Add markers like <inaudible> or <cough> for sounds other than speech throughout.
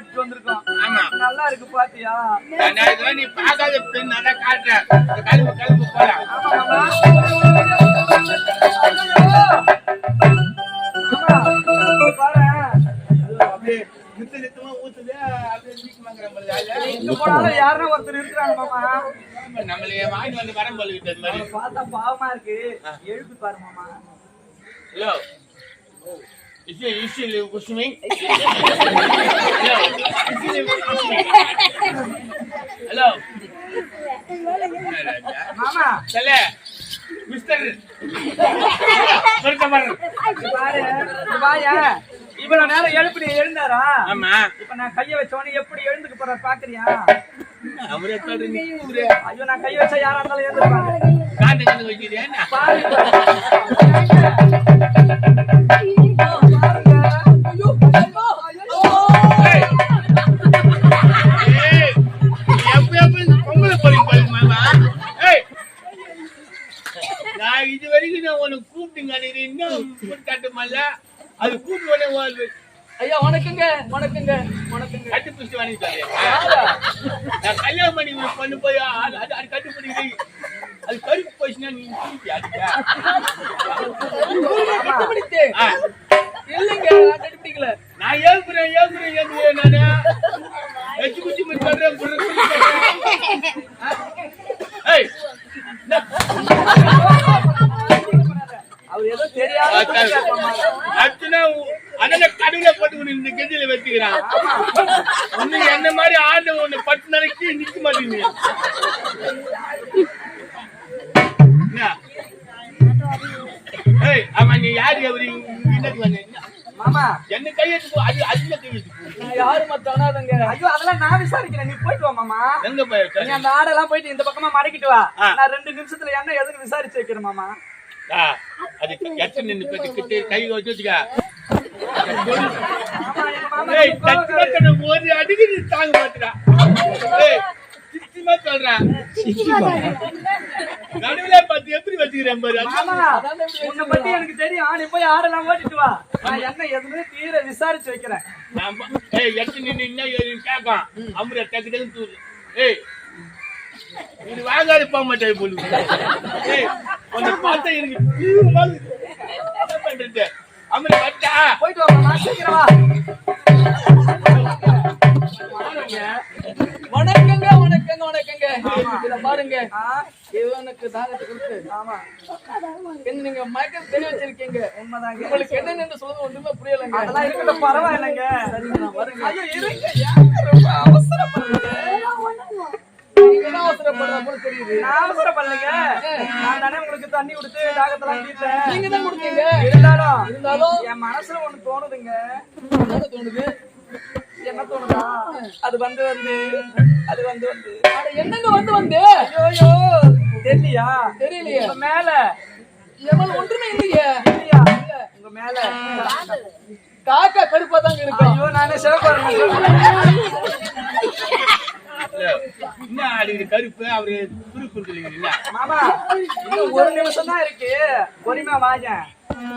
இருக்கு பாத்தியா? நான் இதெல்லாம் நீ பார்க்காத பெண் அதான் காட்டுறேன் கிளம்பு கிளம்பு போலாம் யாருன்னா ஒருத்தர் இருக்கிறாங்க மாமா. நம்மளே வாங்கி வந்து வரம் போல பார்த்தா பாவமா இருக்கு. எழுப்பி பாரு மாமா. Hello. Is it you still live me? Hello. Is it live me? <laughs> Hello. மாமா தல மிஸ்டர் சொல்லுங்க பாரு பாயா இவ்வளவு நேரம் எழுப்பி நீ எழுந்தாரா? ஆமா. இப்ப நான் கைய வச்சோன்னு எப்படி எழுந்துக்கு போற பாக்குறியா? அவரே சொல்றீங்க இவரே ஐயோ நான் கை வச்ச யாரா இருந்தாலும் எழுந்துருப்பாங்க. காண்டி கண்டு வைக்கிறேன். பாரு <laughs> நீ இன்னும் காட்டுமல்ல. அது கூப்பிட்டு உடனே வாழ்வு. ஐயா வணக்கங்க வணக்கங்க வணக்கங்க. கட்டு பிடிச்சி வாங்கிட்டாரு நான் கல்யாணம் பண்ணி பொண்ணு போய் அது அது அது கட்டு பிடிக்கிறீ அது கருப்பு போச்சுன்னா நீ திருப்பி அடிக்க. கண்டுபிடித்து ஆ, இல்லைங்க நான் கண்டுபிடிக்கல நான் ஏங்குறேன் ஏங்குறேன் ஏங்குறேன் நானு எச்சு குச்சி மாதிரி பண்றேன் புடுறேன் ஏய் அதனால கடவுளை போட்டு இந்த கெதியில வச்சுக்கிறான். ஒண்ணு என்ன மாதிரி ஆண்டு ஒண்ணு பத்து நாளைக்கு நிக்க ஆமா நீ யாரு? அவரு மாமா. என்ன கையெழுத்து அது அதுல கையெழுத்து யாரு மத்த அனாதங்க. ஐயோ அதெல்லாம் நான் விசாரிக்கிறேன். நீ போயிட்டு வா மாமா. எங்க போய் நீ அந்த ஆடெல்லாம் போயிட்டு இந்த பக்கமா மடக்கிட்டு வா. நான் ரெண்டு நிமிஷத்துல என்ன எதுன்னு விசாரிச்சு வைக்கிறேன் மாமா. அது எத்தனை நின்று கிட்ட கை வச்சு வச்சுக்க. ஒரு அடிக்கு நீ தாங்க மாட்டுடா சொல்றேன் நடுவுல பார்த்து எப்படி வச்சுக்கிறேன் பாரு உன்னை பத்தி எனக்கு தெரியும். நீ போய் ஆடெல்லாம் ஓட்டிட்டு வா. நான் என்ன எதுன்னு தீர விசாரிச்சு வைக்கிறேன். ஏய் எட்டு நின்று கேட்கும் அமுற டக்கு டக்கு ஏய் இது வாங்காது போக மாட்டேன் போலு. உன்னை பார்த்தா எனக்கு தீவு மாதிரி என்ன பண்றது அமுற வட்டா போயிட்டு வா மாமா சீக்கிரம் வணக்கங்க வணக்கங்க வணக்கங்க. இத பாருங்க. இவனுக்கு தாகத்தை கொடுத்து. ஆமா. என்ன நீங்க மயக்கம் தெரிய வச்சிருக்கீங்க. உண்மைதாங்க. உங்களுக்கு என்னன்னு சொல்றது ஒன்றுமே புரியலங்க. அதெல்லாம் இருக்கட்டும் பரவாயில்லைங்க. சரிங்க நான் வரேங்க. ஐயோ இருங்க. ரொம்ப அவசரப்படுறீங்க நான் தானே உங்களுக்கு தண்ணி கொடுத்து தாகத்தெல்லாம் தீர்த்தேன். நீங்க தான் கொடுத்தீங்க. இருந்தாலும் இருந்தாலும் என் மனசுல ஒண்ணு தோணுதுங்க. என்ன தோணுது? என்ன தோணுதா? அது வந்து வந்து அது வந்து வந்து. என்னங்க வந்து வந்து? ஐயோ தெரியலையா? தெரியலையே. மேல. எவன் ஒன்றுமே இல்லையே. இல்லையா உங்க மேல. காக்கா கருப்பா தாங்க இருக்கும் ஐயோ நானே சிவப்பாருங்க என்ன அடிக்கிற கருப்பு அவரு துருக்கு சொல்லிக்கிறீங்களா மாமா இன்னும் ஒரு நிமிஷம் தான் இருக்கு. பொறுமையா வாங்க.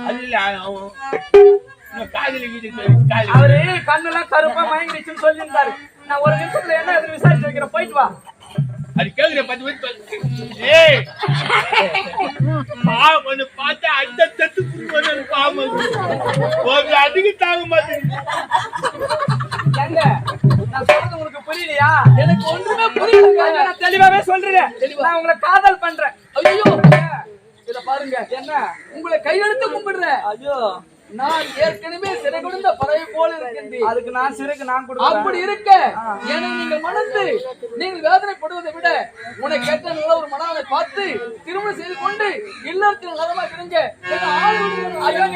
அது இல்ல காதலி வீடு அவரு கண்ணெல்லாம் கருப்பா மயங்கிடுச்சுன்னு சொல்லியிருந்தாரு. நான் ஒரு நிமிஷத்துல என்ன விசாரிச்சு வைக்கிறேன்? போயிட்டு வா. அது கேக்குற பத்து பேர் ஏய்! பாவம் ஒண்ணு பார்த்தா அந்த தட்டு குடும்பம் பாவம் ஒரு அதுக்கு தாங்க சொல்றது உங்களுக்கு புரியலையா? எனக்கு ஒன்றுமே புரியலங்க ஐயோ, நான் தெளிவாவே சொல்றேன். நான் உங்களை காதல் பண்றேன். ஐயோ! இத பாருங்க என்ன? உங்களை கையெடுத்து கும்பிடுறேன். ஐயோ! நான் ஏற்கனவே சிறை கொடுத்த பறவை போல இருக்கின்றேன் அதுக்கு நான் சிறுக்கு நான் கொடுக்குறேன். அப்படி இருக்க என்னை நீங்கள் மணந்து நீங்கள் வேதனைப்படுவதை விட உனக்கு ஏற்ற நல்ல ஒரு மனவனை பார்த்து திருமணம் செய்து கொண்டு இல்லத்தில் நலமா இருங்க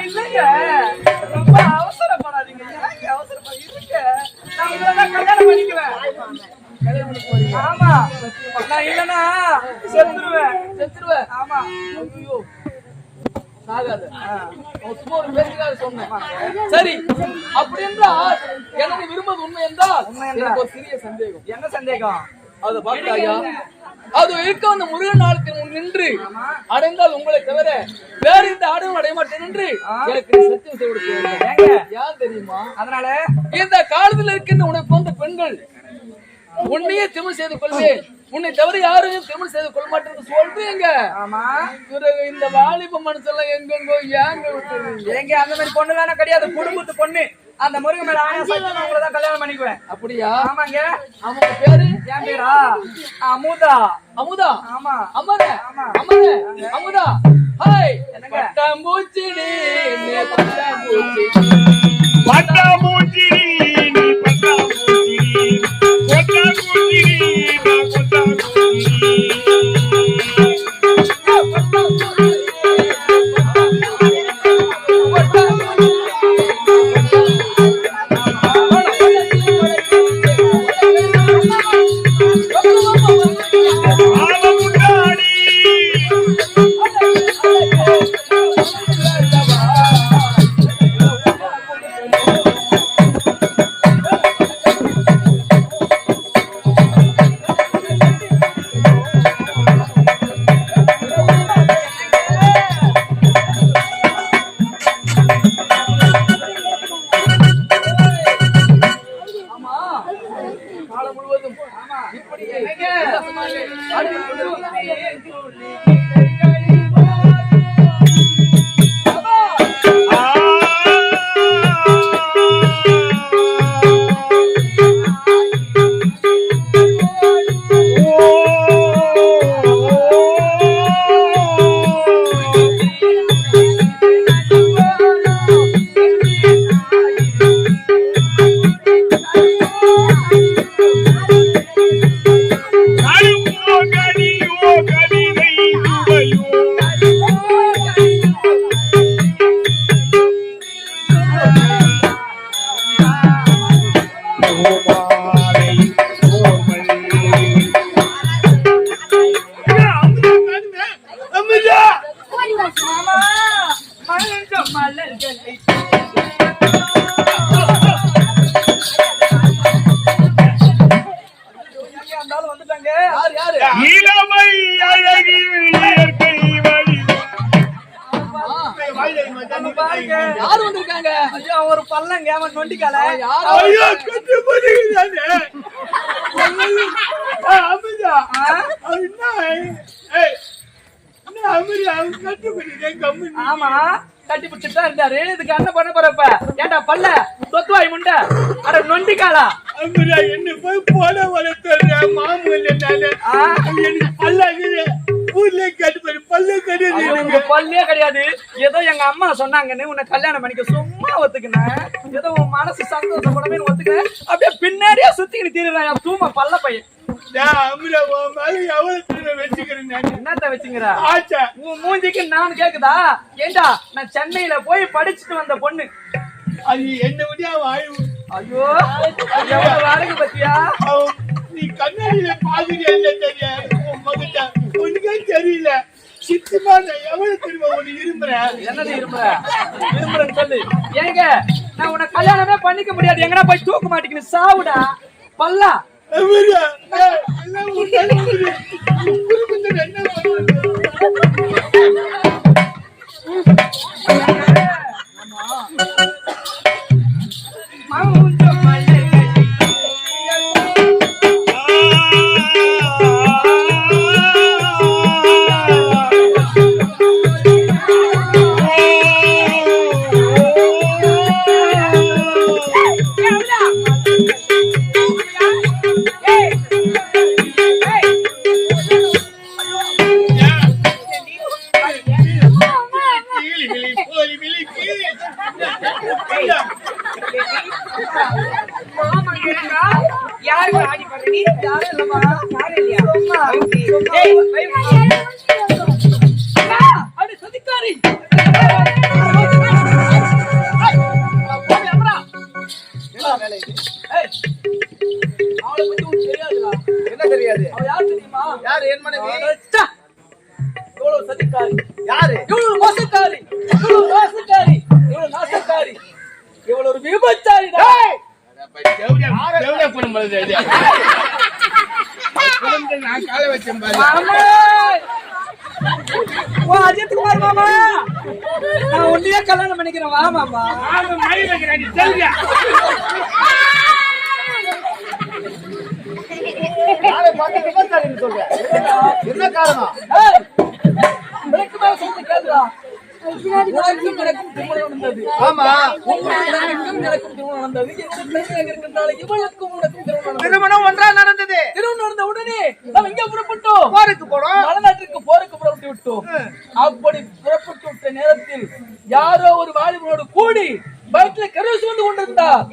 இல்லைங்க. ரொம்ப அவசரப்படாதீங்க. அவசரப்பட நான் தான் கல்யாணம் பண்ணிக்குவேன். ஆமா. நான் இல்லைன்னா செத்துருவேன் செத்துருவேன். ஆமா. ஐயோ. சும்மா ஒரு பேச்சுக்காக சொன்னேன். சரி அப்படி என்றால் எனக்கு விரும்புவது உண்மை என்றால்? எனக்கு ஒரு சிறிய சந்தேகம். என்ன சந்தேகம்? அது பார்த்தாயா? அது இருக்க அந்த முருகன் முன் நின்று அடைந்தால் உங்களை தவிர வேற இந்த ஆடும் அடைய மாட்டேன் என்று எனக்கு சத்தியம் யார் தெரியுமா? அதனால? இந்த காலத்தில் இருக்கின்ற உனக்கு போன்ற பெண்கள் உன்னையே திருமணம் செய்து கொள்வேன். உன்னை தவிர யாரையும் திருமணம் செய்து கொள்ள மாட்டேன்னு சொல்றீங்க. ஆமா. பிறகு இந்த வாலிப மனசெல்லாம் எங்கெங்கோ ஏங்க விட்டுறீங்க எங்க அந்த மாதிரி பொண்ணு தானே கிடையாது. குடும்பத்து பொண்ணு. அந்த முருகன் மேல ஆயா சத்தியமா உங்களை தான் கல்யாணம் பண்ணிக்குவேன். அப்படியா? ஆமாங்க. அவங்க பேரு? என் பேரா? அமுதா. அமுதா? ஆமா. அமர ஆமா. அமர அமுதா? ஹாய். என்னங்க? பட்டாம்பூச்சிடி நீ காலம் இருந்தாரு இதுக்கு என்ன பண்ண போறப்ப ஏன்டா பல்ல? சொத்துவாய் முண்டை. அட நொண்டிக்காலா என்ன போய் போட வளர்த்துற. மாமூல? எனக்கு பல்லாகுது. ஊர்ல கட்டு போடு பல்ல கட்டு உங்க பல்லே கிடையாது. ஏதோ எங்க அம்மா சொன்னாங்கன்னு உன்னை கல்யாணம் பண்ணிக்க சும்மா ஒத்துக்கினேன். ஏதோ உன் மனசு சந்தோஷப்படவே ஒத்துக்கினேன் அப்படியே பின்னாடியே சுத்திக்கிட்டு தீருறான் தூம பல்ல பையன். உன் என்னத்த வச்சுங்கிற உன் மூஞ்சிக்கு நான் கேக்குதா? ஏண்டா நான் சென்னையில போய் படிச்சுட்டு வந்த பொண்ணு. அது என்ன விட அவன் ஆய்வு ஐயோ எவ்வளவு அழகு பத்தியா? நீ கண்ணாடியில பாக்குறியா இல்ல தெரியாது உன் உனக்கே தெரியல. சித்தமா நான் எவ்வளவு திரும்ப உன்னை விரும்புறேன்? என்னது விரும்புற? விரும்புறேன்னு சொல்லு. ஏங்க நான் உன்னை கல்யாணமே பண்ணிக்க முடியாது. எங்கடா போய் தூக்க மாட்டேங்குது சாவுடா. பல்லா. அமிர்தா, ஏய், என்ன நான் காலை வச்சேன் பாரு. மாமா! ஓ அஜித் குமார் மாமா! நான் உன்னையே கல்யாணம் பண்ணிக்கிறேன். வா மாமா. மயில் வைக்கிறேன், நீ சொல்ற என்ன காரணம்? எனக்கு மேல சொல்றது கேளுடா. திருமணம் ஒன்றா நடந்தது. திருமணம் நடந்த உடனே நாம் எங்க புறப்பட்டோம். போருக்கு போறோம். மலைநாட்டிற்கு போருக்கு புறப்பட்டு விட்டோம். அப்படி புறப்பட்டு விட்ட நேரத்தில் யாரோ ஒரு வாலிபனோடு கூடி பைக்ல கருவு சுமந்து கொண்டிருந்தார்.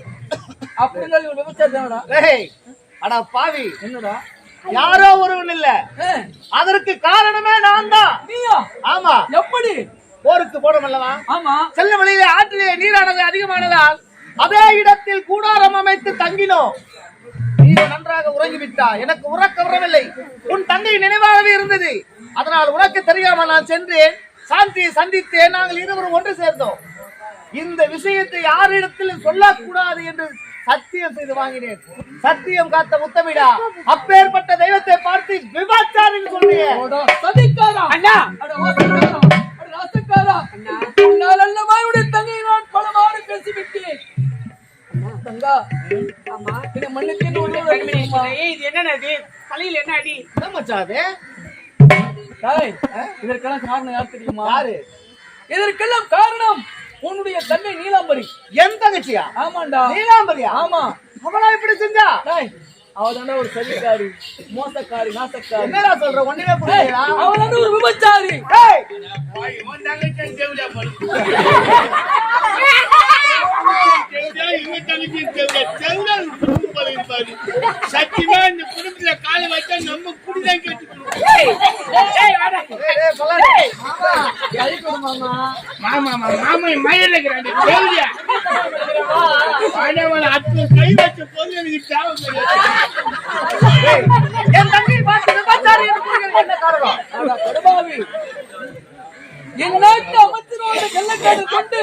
அப்படிங்கிறது ஒரு விபச்சாரம் அடா பாவி. என்னடா? யாரோ ஒருவன் இல்ல. அதற்கு காரணமே நான் தான். நீயா? ஆமா. எப்படி? போருக்கு போனோம் அல்லவா? ஆமா. செல்ல வழியிலே ஆற்றிலே நீரானது அதிகமானதால் அதே இடத்தில் கூடாரம் அமைத்து தங்கினோம். நீ நன்றாக உறங்கிவிட்டா எனக்கு உறக்க வரவில்லை உன் தங்கை நினைவாகவே இருந்தது. அதனால் உனக்கு தெரியாமல் நான் சென்றேன். சாந்தியை சந்தித்தேன். நாங்கள் இருவரும் ஒன்று சேர்ந்தோம். இந்த விஷயத்தை யாரிடத்திலும் சொல்லக்கூடாது என்று சத்தியம் செய்து வாங்கினேன். சத்தியம் காத்த முத்தமிடா. அப்பேற்பட்ட தெய்வத்தை பார்த்து விபாச்சாரின்னு சொல்றேன் உன்னால் அல்லவா தங்கையை நான் பலமாறு பேசிவிட்டேன். தங்கா ஆமா இதை மண்ணுக்கு இது என்னது? தலையில என்ன அடி? இதற்கெல்லாம் காரணம் யார் தெரியுமா? யாரு? இதற்கெல்லாம் காரணம் உன்னுடைய தங்கை நீலாம்பரி. என் தங்கச்சியா? ஆமாண்டா. நீலாம்பரியா? ஆமா. அவளா இப்படி செஞ்சா? டேய். அவதான ஒரு சதிக்காரி மோசக்காரி நாசக்காரி என்னடா சொல்ற ஒண்ணுமே புரியலையா அவதான ஒரு விபச்சாரி ஏய். சத்தியமா இந்த குடும்பத்துல காலை வச்சா நம்ம குடிதான் கேட்டுக்கணும் ஏய், ஏய், சொல்லாத. கை கொடு மாமா மாமா மாமா மாமா மயில அத்தனை கை வச்ச போது எனக்கு என் விபச்சாரி என்ன காரணம்? என் நாட்டு அமைச்சரோட வெள்ளக்காடு கொண்டு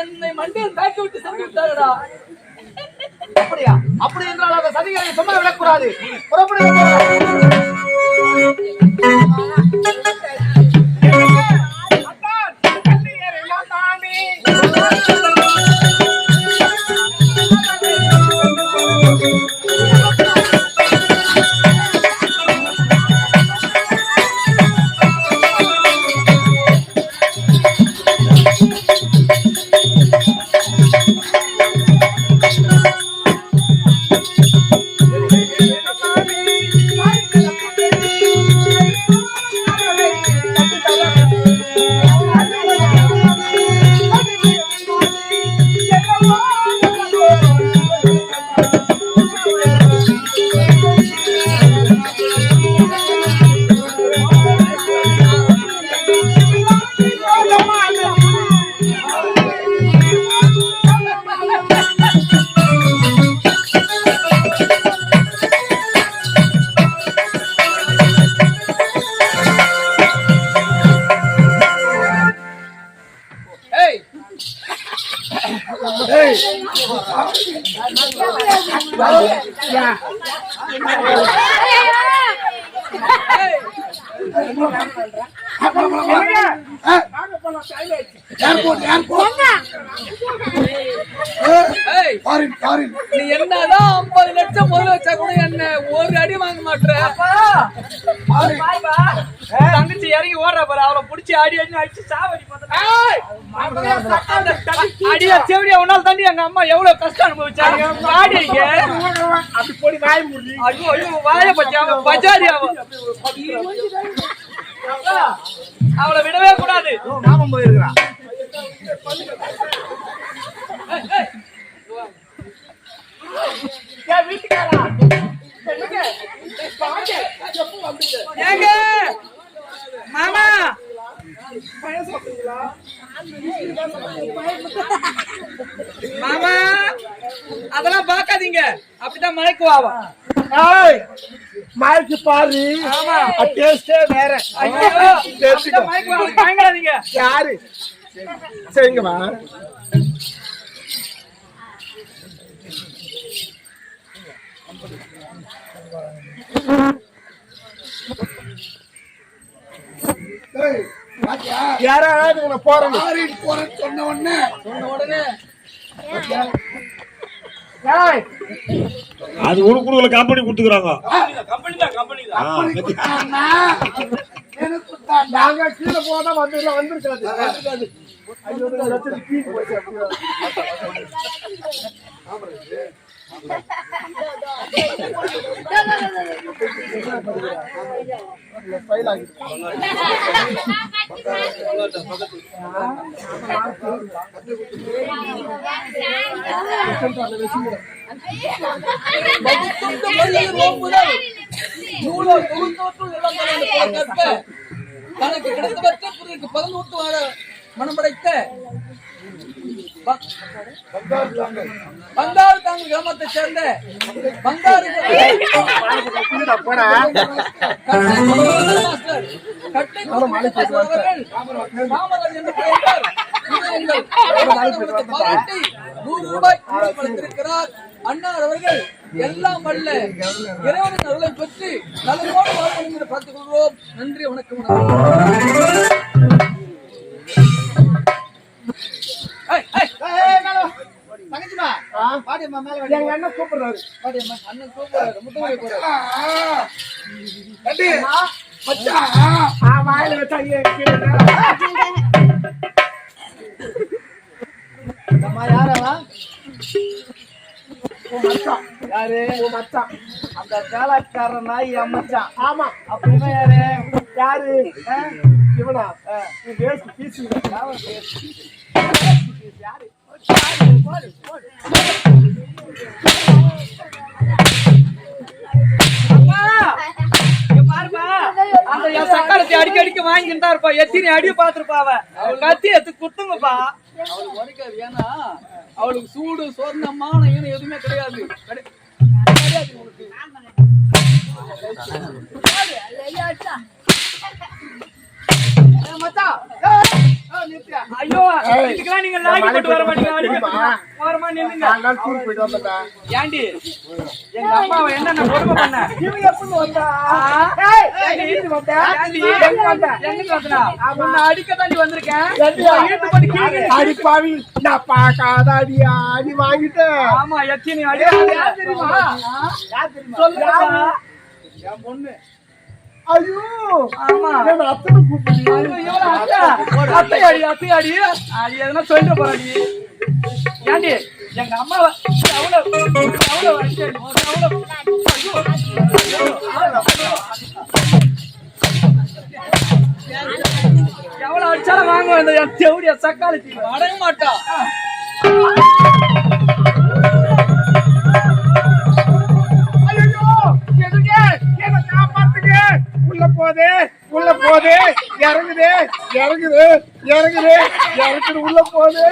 என்னை மண்டையில் தாக்கி விட்டு சென்று விட்டாரடா அப்படியா? அப்படி என்றால் அந்த சதிகளை சும்மா விடக்கூடாது. புறப்படுங்க ஏர்போர்ட் ஏர்போர்ட் ஏய் ஏய் நீ என்னதான் ஐம்பது லட்சம் முதல்ல வச்சா கூட என்ன ஒரு அடி வாங்க மாட்டேற தங்கச்சி இறங்கி ஓடுற பாரு. அவளை புடிச்சு அடி அடி அடிச்சு சாவடி அடியா செவடியா உன்னால தாண்டி எங்க அம்மா எவ்வளவு கஷ்டம் அனுபவிச்சாங்க ஆடி இங்க அப்படி போடி வாய் முடி. ஐயோ ஐயோ வாய பச்சை அவன் பஜாரி அவன். அவளை விடவே கூடாது. நாமம் போயிருக்கிறான் ஏங்க மாமா மாமா அதெல்லாம் பார்க்காதீங்க மயக்குவாவா மாய்க்கு பாரு. ஆமா. டேஸ்டே வேற. ஐயோ. அப்படிதான் மயக்குவாவா பயங்கடாதீங்க யாரு? சரிங்கம்மா. யாராவது போறேன் சொன்ன உடனே. ஏய், அது உனக்கு கொடுக்கல கம்பெனி கொடுத்துக்கிறாங்க. நாங்க கீழே போனா வந்து வந்திருக்காது. ஐயோ, லட்சத்துக்கு <laughs> தனக்கு கிடைத்தவற்றை பிறருக்கு வார மனமடைத்த மனம் படைத்த ப- பங்காரு தாங்கள் கிராமத்தைச் சேர்ந்த பங்காரு போடா. கட்டை காமராஜ் என்று பெயர் பாராட்டி நூறு ரூபாய் கொடுத்திருக்கிறார் அன்னார் அவர்கள் எல்லாம் வல்ல இறைவனின் அருளை பெற்று நலமோடு வாழ வேண்டும் என்று பார்த்துக் கொள்வோம் நன்றி வணக்கம் வாடியம்மா, மேல வாடி. எங்க அண்ணன் கூப்பிடுறாரு. வாடியம்மா, அண்ணன் கூப்பிடுறாரு, முத்தமிழ் போறாரு. தம்பி, மச்சான், ஆ, வாயில வச்சா அம்மா, மச்சான். யாரு? உன் மச்சான். அந்த வேலைக்காரன் நாய் என் மச்சான். ஆமா. அப்படின்னா யாரு? யாரு? இவனா? வேஸ்ட் பீஸ் யாரு? யாரு அந்த சக்காலத்தை அடிக்க அடிக்க வாங்கிட்டு தான் இருப்பா எத்தனை அடி பாத்துருப்பா அவ கத்தி எடுத்து குத்துங்கப்பா அவளுக்கு ஏன்னா அவளுக்கு சூடு சொர்ணமான ஈனம் எதுவுமே கிடையாது கிடையாது உனக்கு ஐயோ இதுக்கெல்லாம் நீங்க லாகி போட்டு வர மாட்டீங்க அடிக்க ஓரமா நில்லுங்க நாலு நாள் டூர் போயிட்டு வந்துட்டேன். ஏண்டி எங்க அம்மாவை என்னென்ன கொடுமை பண்ண இவன் எப்படி வந்தா? ஆ? ஏய், ஏய், எங்கிட்டு வந்த? ஏண்டி? எங்க வந்த? எங்கிட்டு வந்தனா? உன்னை அடிக்க தாண்டி வந்திருக்கேன் எந்தியா? இழுத்து போட்டு கீழே அடி பாவி நான் பார்க்காத அடியா அடி வாங்கிட்டேன் ஆமா எத்தனை அடி யார் தெரியுமா? யார் தெரியுமா? சொல்லுங்கப்பா என் பொண்ணு ஐயோ! ஆமா. அத்தனை கூப்பிடு ஐயோ, அத்தை? அத்தை அடி அத்தை அடி. அது எதனா சொல்லிட்டு போறாடி ஏண்டி எங்க ஐயோ, எவ்வளவு அடிச்சாலும் வாங்க இந்த என் தேவடிய சக்காளி அடைய மாட்டா. ஐயோ. உள்ள போதே உள்ள போதே இறங்குது இறங்குது இறங்குது இறங்குது உள்ள போதே.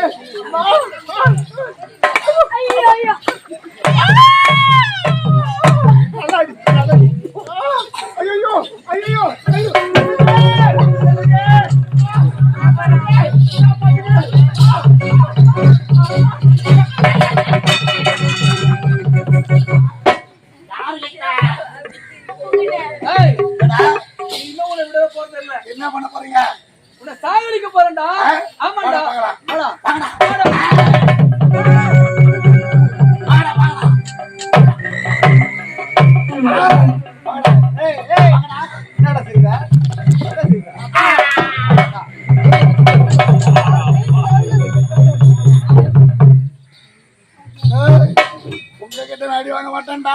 மாட்டேன்டா.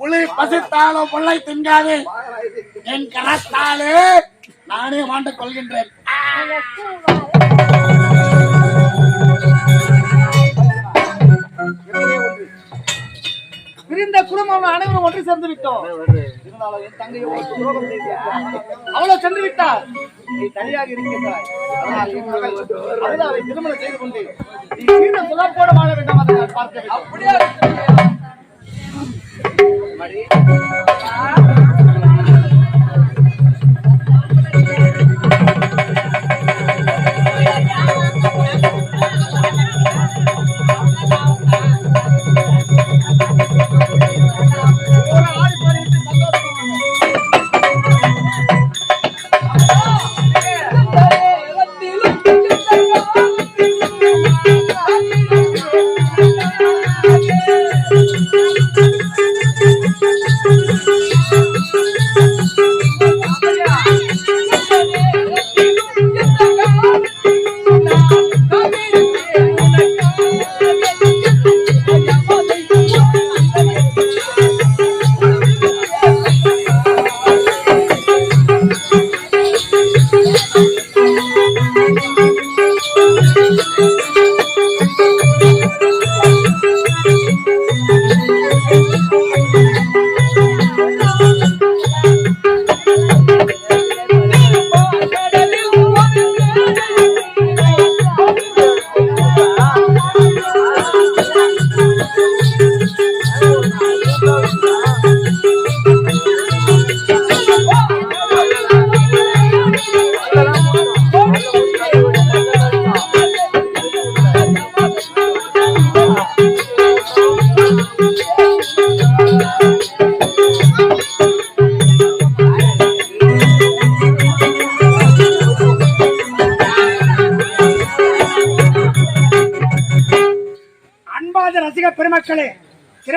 புலி பசித்தாலும் புல்லை தின்காது என் கரத்தாலே நானே மாண்டு கொள்கின்றேன். பிரிந்த குடும்பம் அனைவரும் ஒன்று சேர்ந்து விட்டோம். அவளோ சென்று விட்டார். நீ தனியாக இருக்கின்றாய். அதனால் திருமணம் செய்து கொண்டு நீ சுலப்போட வாழ வேண்டும் அதை நான் அப்படியே? இருக்கு.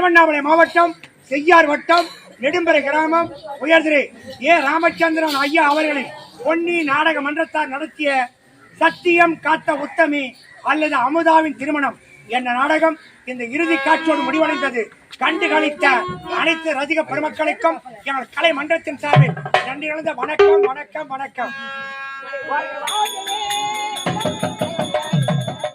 திருவண்ணாமலை மாவட்டம் செய்யார் வட்டம் நெடும்பரை கிராமம் உயர்திரு ஏ. ராமச்சந்திரன் ஐயா அவர்களின் பொன்னி நாடக மன்றத்தார் நடத்திய சத்தியம் காத்த உத்தமி அல்லது அமுதாவின் திருமணம் என்ற நாடகம் இந்த இறுதி காட்சியோடு முடிவடைந்தது. கண்டு களித்த அனைத்து ரசிக பெருமக்களுக்கும் எங்கள் கலை மன்றத்தின் சார்பில் நன்றி கலந்த வணக்கம் வணக்கம் வணக்கம்.